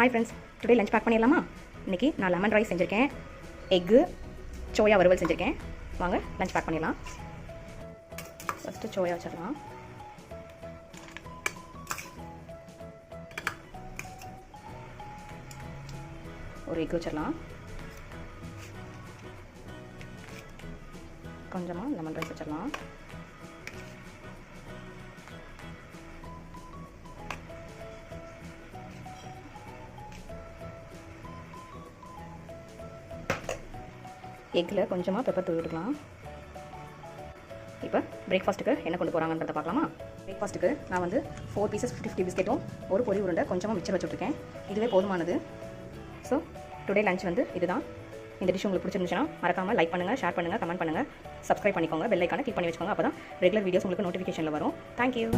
Hi friends today lunch pack பண்ணிடலாமா? இன்றைக்கி நான் லெமன் ரைஸ் செஞ்சுருக்கேன். எக்கு சோயா வறுவல் செஞ்சுருக்கேன். வாங்க லஞ்ச் பேக் பண்ணிடலாம். ஃபஸ்ட்டு சோயா வச்சிடலாம். ஒரு எக் வச்சிடலாம். கொஞ்சமாக லெமன் ரைஸ் வச்சிடலாம். எக்கில் கொஞ்சமாக பெப்பர் தூவி விட்டுக்கலாம் இப்போ பிரேக்ஃபாஸ்ட்டுக்கு என்ன கொண்டு போகிறாங்கன்றத பார்க்கலாமா? பிரேக்ஃபாஸ்ட்டுக்கு நான் வந்து ஃபோர் பீசஸ் ஃபிஃப்டி ஃபிஃப்டி பிஸ்கெட்டும் ஒரு பொரி உருண்டை கொஞ்சமாக மிச்சர் வச்சுட்ருக்கேன் இதுவே போதுமானது. ஸோ டுடே லஞ்ச் வந்து இதுதான். இந்த டிஷ் உங்களுக்கு பிடிச்சிருந்துச்சுன்னா மறக்காமல் லைக் பண்ணுங்கள் ஷேர் பண்ணுங்கள் கமெண்ட் பண்ணுங்கள் சப்ஸ்கிரைப் பண்ணிக்கோங்க பெல் ஐக்கானை கிளிக் பண்ணி வச்சுக்கோங்க. அப்போ தான் ரெகுலர் வீடியோஸ் உங்களுக்கு நோட்டிஃபிகேஷனில் வரும். தேங்க்யூ